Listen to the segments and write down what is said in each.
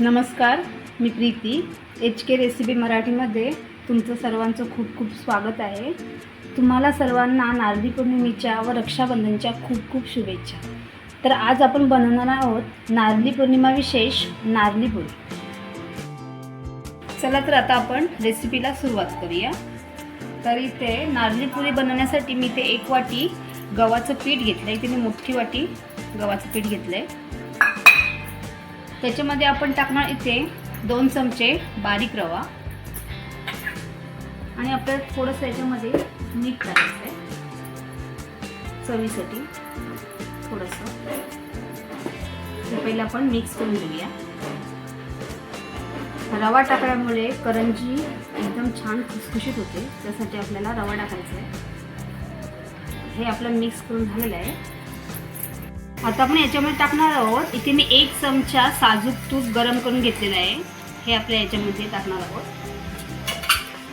नमस्कार मी Preeti. H K recipe मराठीमध्ये तुमचं सर्वांचं खूप खूप स्वागत आहे. तुम्हाला सर्वांना नारळी पौर्णिमेच्या व रक्षाबंधनच्या खूप खूप शुभेच्छा. तर आज आपण बनवणार आहोत नारळी पौर्णिमा विशेष नारळी पोळी. चला तर आता आपण रेसिपीला सुरुवात करूया. तर इथे नारळी पुरी बनवण्यासाठी मी इथे एक वाटी गव्हाचं पीठ घेतलं इथे मी मोठी वाटी गव्हाचं पीठ घेतलं आहे त्याच्यामध्ये आपण टाकणार इथे दोन चमचे बारीक रवा. आणि आपल्याला थोडंसं याच्यामध्ये मीठ टाकायचं आहे चवीसाठी थोडंसं. ते पहिलं आपण मिक्स करून घेऊया. रवा टाकल्यामुळे करंजी एकदम छान खुसखुशीत होते. त्यासाठी आपल्याला रवा टाकायचा आहे हे आपलं मिक्स करून झालेलं आहे. आता आपण याच्यामध्ये टाकणार आहोत. इथे मी एक चमचा साजूक तूप गरम करून घेतलेलं आहे. हे आपल्या याच्यामध्ये टाकणार आहोत.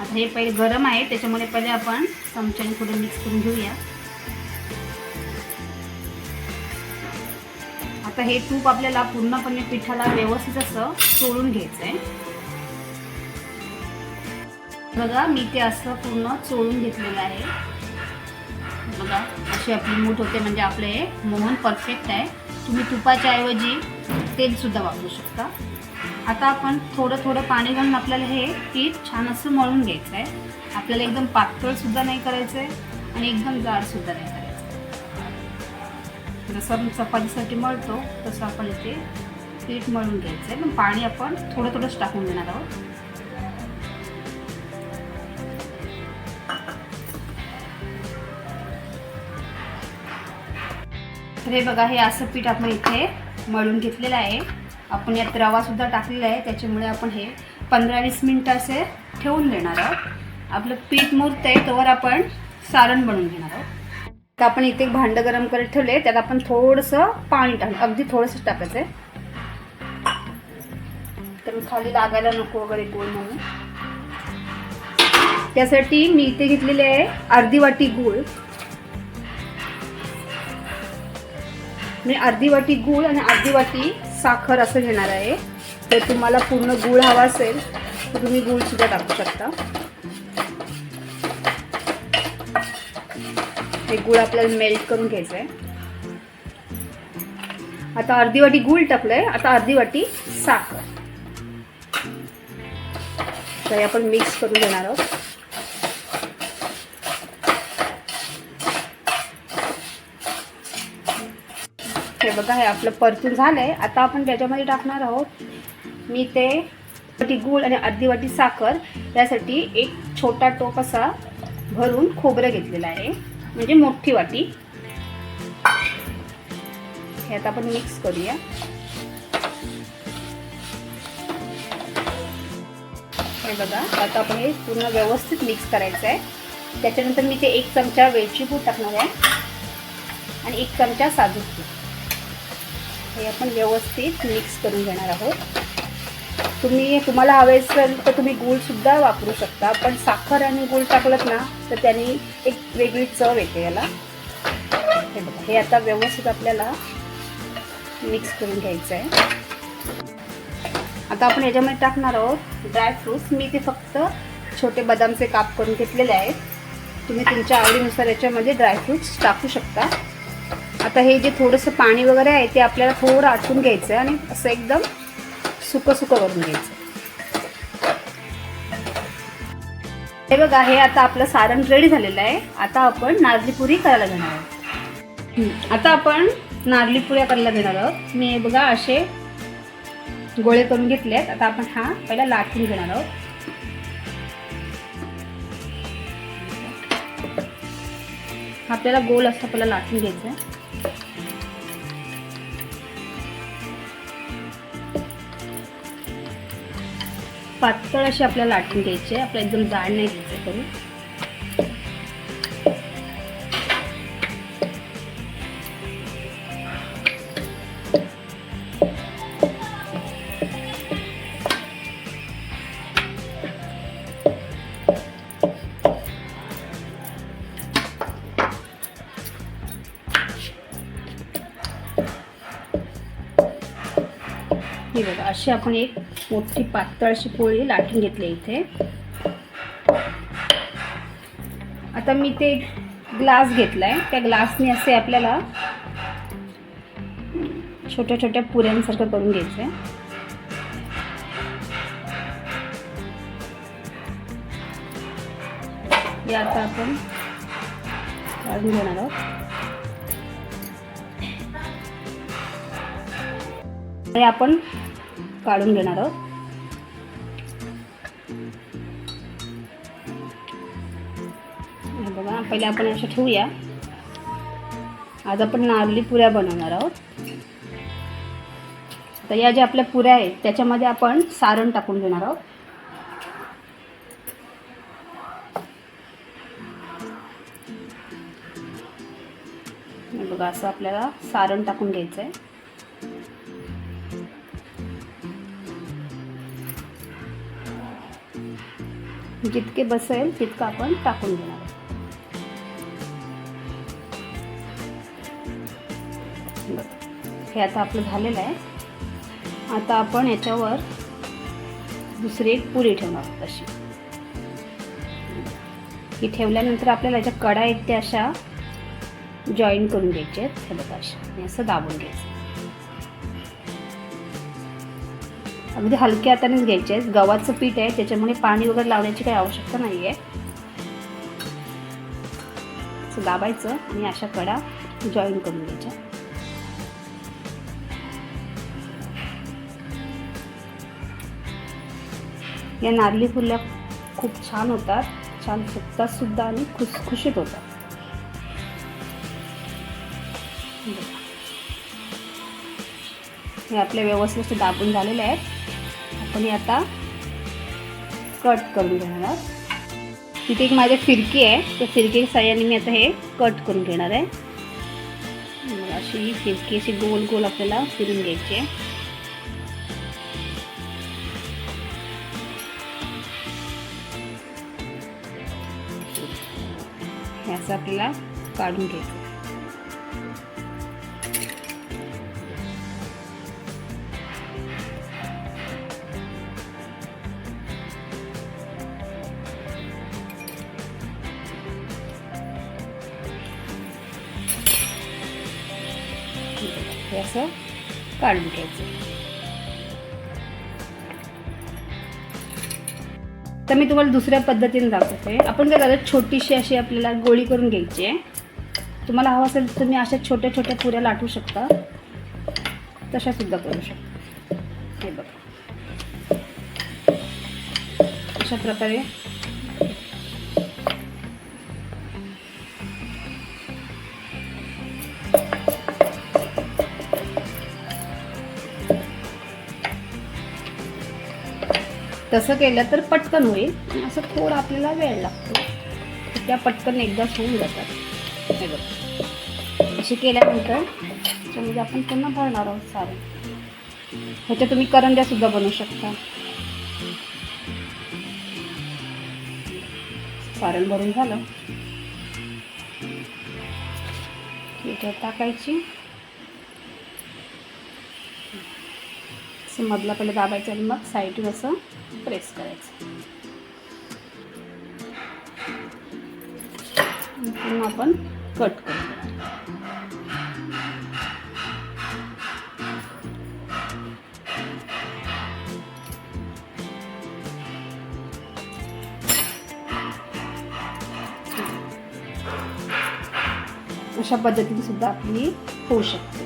आता हे पहिले गरम आहे. त्याच्यामुळे पहिले आपण चमच्याने थोडं मिक्स करून घेऊया. आता हे तूप आपल्याला पूर्णपणे पिठाला व्यवस्थित असं चोळून घ्यायचं आहे बघा मी ते असं पूर्ण चोळून घेतलेलं आहे. बघा अशी आपली मूठ होते म्हणजे आपले हे मोहन परफेक्ट आहे. तुम्ही तुपाच्या ऐवजी तेलसुद्धा वापरू शकता. आता आपण थोडं थोडं पाणी घालून आपल्याला हे पीठ छान असं मळून घ्यायचं आहे आपल्याला एकदम पातळसुद्धा नाही करायचं आहे आणि एकदम जाडसुद्धा नाही करायचं जसं आपण चपातीसाठी मळतो तसं आपण इथे पीठ मळून घ्यायचं आहे पण पाणी आपण थोडं थोडंच टाकून देणार आहोत. तर हे बघा हे असं पीठ आपण इथे मळून घेतलेलं आहे. आपण यात रवासुद्धा टाकलेला आहे त्याच्यामुळे आपण हे पंधरा वीस मिनटं असे ठेवून देणार आहोत. आपलं पीठ मूर्त आहे तोवर आपण सारण बनवून घेणार आहोत. तर आपण इथे एक भांडं गरम करत ठेवले त्यात आपण थोडंसं पाणी टाक अगदी थोडंसं टाकायचं आहे तर खाली लागायला नको वगैरे गोल म्हणून. त्यासाठी मी इथे घेतलेले आहे अर्धी वाटी गूळ. मी अर्धी वाटी गूळ आणि अर्धी वाटी साखर असं घेणार आहे. तर तुम्हाला पूर्ण गूळ हवा असेल तर तुम्ही गूळसुद्धा टाकू शकता. हे गूळ आपल्याला मेल्ट करून घ्यायचं आहे आता अर्धी वाटी गूळ टाकलंय आता अर्धी वाटी साखर. तर आपण मिक्स करून घेणार आहोत. बघा हे आपलं परतून आहे आता आपण त्याच्यामध्ये टाकणार आहोत मी ते वाटी गूळ आणि अर्धी वाटी साखर यासाठी एक छोटा टोप असा भरून खोबरं घेतलेलं आहे. म्हणजे मोठी वाटी. हे आता आपण मिक्स करूया. हे बघा आता आपण हे पूर्ण व्यवस्थित मिक्स करायचं आहे. त्याच्यानंतर मी ते एक चमचा वेलची पूड टाकणार आहे आणि एक चमचा साजूक तूप हे आपण व्यवस्थित मिक्स करून घेणार आहोत. तुम्ही तुम्हाला हवे असेल तर तुम्ही गूळसुद्धा वापरू शकता पण साखर आणि गूळ टाकलं ना तर त्यांनी एक वेगळी चव येते याला. हे बघा हे आता व्यवस्थित आपल्याला मिक्स करून घ्यायचं आहे आता आपण याच्यामध्ये टाकणार आहोत ड्रायफ्रूट्स मी ते फक्त छोटे बदामचे काप करून घेतलेले आहेत. तुम्ही तुमच्या आवडीनुसार याच्यामध्ये ड्रायफ्रूट्स टाकू शकता. आता हे जे थोडंसं पाणी वगैरे आहे ते आपल्याला थोडं आटून घ्यायचं आहे आणि असं एकदम सुकं सुकं करून घ्यायचं. हे बघा हे आता आपलं सारण रेडी झालेलं आहे. आता आपण नारली पुरी करायला घेणार आहोत. आता आपण नारली पुऱ्या करायला घेणार आहोत. मी हे बघा असे गोळे करून घेतले आहेत. आता आपण हा पहिला लाटून घेणार आहोत. आपल्याला गोल असं पहिला लाटून घ्यायचं आहे. पातळ अशी आपल्याला लाटून घ्यायची आहे. आपल्याला एकदम जाड नाही घ्यायचं करून. हे बघा बघा अशी आपण एक मोठी पातळशी पोळी लाटून घेतली इथे. आता मी ते ग्लास घेतलाय. त्या ग्लासने असे आपल्याला छोट्या छोट्या पुऱ्यांसारखं करून घ्यायचं आहे हे आता आपण काढून घेणार आहोत. हे आपण काढून घेणार आहोत. बघा पहिले आपण अशा ठेवूया. आज आपण नारली पुऱ्या बनवणार आहोत. तर या ज्या आपल्या पुऱ्या आहेत त्याच्यामध्ये आपण सारण टाकून घेणार आहोत. बघा असं आपल्याला सारण टाकून घ्यायचं आहे जितके बसेल तितकं आपण टाकून घेणार. हे आता आपलं झालेलं आहे. आता आपण याच्यावर दुसरी एक पुरी ठेवणार आहोत अशी ही ठेवल्यानंतर आपल्याला याच्या कडा आहेत त्या अशा जॉईन करून घ्यायचे आहेत. हे बघा अशा. आणि असं दाबून घ्यायचं. अगदी हलक्या हातानेच घ्यायचे आहेत. गव्हाचं पीठ आहे त्याच्यामुळे पाणी वगैरे लावण्याची काही आवश्यकता नाही आहे असं दाबायचं आणि अशा कडा जॉईन करून घ्यायच्या. या नारळी फुल्या खूप छान होतात. छान फुगतात सुद्धा आणि खुसखुशीत होतात. हे आपल्या व्यवस्थित दाबून झालेले आहेत. आपण हे आता कट करून घेणार आहोत. तिथे एक माझी फिरकी आहे. त्या फिरकी साह्याने मी आता हे कट करून घेणार आहे. अशी ही फिरकी अशी गोल गोल आपल्याला फिरून घ्यायची आहे. असं आपल्याला काढून घ्यायचं असं काढून घ्यायचं. तर मी तुम्हाला दुसऱ्या पद्धतीने दाखवते. आपण काय करायचं छोटीशी अशी आपल्याला गोळी करून घ्यायची आहे. तुम्हाला हवं असेल तर तुम्ही अशा छोट्या छोट्या पुऱ्या लाटू शकता. तशा सुद्धा करू शकता. हे बघा. अशा प्रकारे तसं केलं तर पटकन होईल. असं थोडं आपल्याला वेळ लागतो. त्या पटकन एकदाच होऊन जातात. हे बघ. अशी केल्यानंतर त्याच्यामध्ये आपण पुन्हा भरणार आहोत सारण ह्याच्या तुम्ही करंज्या सुद्धा बनवू शकता. सारण भरून झालं. याच्यावर टाकायची. असं मधला पहिले दाबायचं आणि मग साईडून असं प्रेस करायचं पुन्हा आपण कट करू. अशा पद्धतीने सुद्धा आपली होऊ शकते.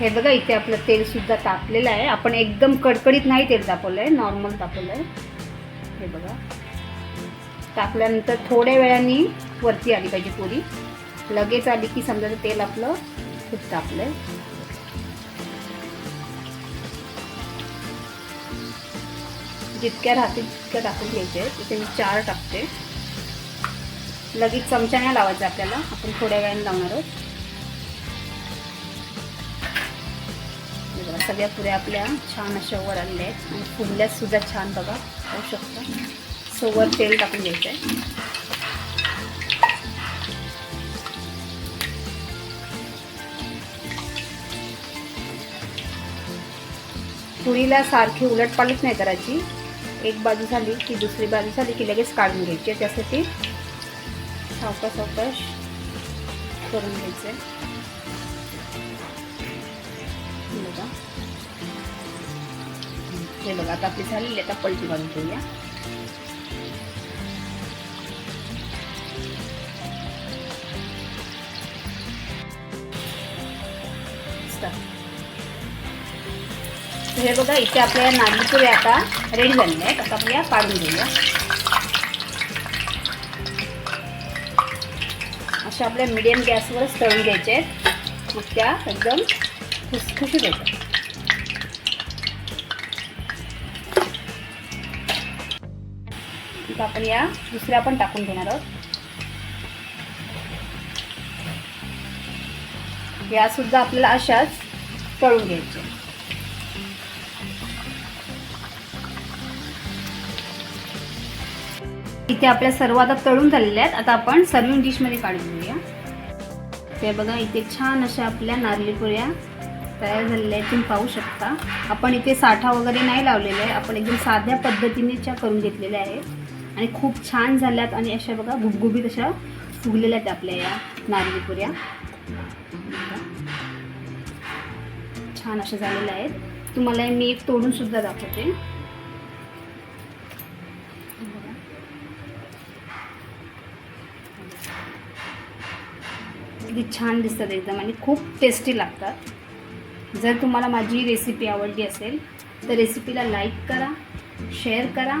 हे बघा इथे आपलं तेल सुद्धा तापलेलं आहे. आपण एकदम कडकडीत नाही तेल तापवलं आहे नॉर्मल तापवलं आहे हे बघा. तापल्यानंतर थोड्या वेळाने वरती आली पाहिजे पुरी. लगेच आली की समजा तेल आपलं खूप तापलं आहे जितक्या राहतील तितक्या टाकून घ्यायचे तिथे मी चार टाकते. लगेच चमचा नाही लावायचा आपल्याला. आपण थोड्या वेळाने लावणार आहोत. सगळ्या पुऱ्या आपल्या छान अशा वर आलेल्या आहेत. आणि फुलल्या सुद्धा छान बघा होऊ शकतं. सो वर तेल टाकून घ्यायचं आहे पुरीला सारखी उलटपालट नाही करायची. एक बाजू झाली की दुसरी बाजू झाली की लगेच काढून घ्यायची. त्यासाठी सावकाश सावकाश करून घ्यायचं आहे हे बघा आता आपली झालेली आता पलटी बांधून ठेवूया हे बघा इथे आपल्या या नारळी पुऱ्या आता रेडी झालेल्या आहेत. आता आपण या काढून घेऊया. अशा आपल्या मिडियम गॅसवरच तळून घ्यायचे आहेत. मग त्या एकदम खुसखुशीत होतात. मग आपण या. दुसऱ्या पण टाकून घेणार आहोत. या सुद्धा आपल्याला अशाच तळून घ्यायचे इथे आपल्या सर्व आता तळून झालेल्या आहेत. आता आपण सर्विंग डिशमध्ये काढून घेऊया. ते बघा इथे छान अशा आपल्या नारळी पुऱ्या तयार झालेल्या आहेत. तुम्ही पाहू शकता. आपण इथे साठा वगैरे नाही लावलेला आहे. आपण एकदम साध्या पद्धतीनेच्या करून घेतलेल्या आहेत. आणि खूप छान झाल्यात आणि अशा बघा गुबगुबीत अशा फुगलेल्या आहेत आपल्या या नारळी पुऱ्या छान अशा झालेल्या आहेत. तुम्हाला मी एक तोडून सुद्धा दाखवते. किती छान दिसतात एकदम आणि खूप टेस्टी लागतात. जर तुम्हाला माझी रेसिपी आवडली असेल तर रेसिपीला लाईक करा शेअर करा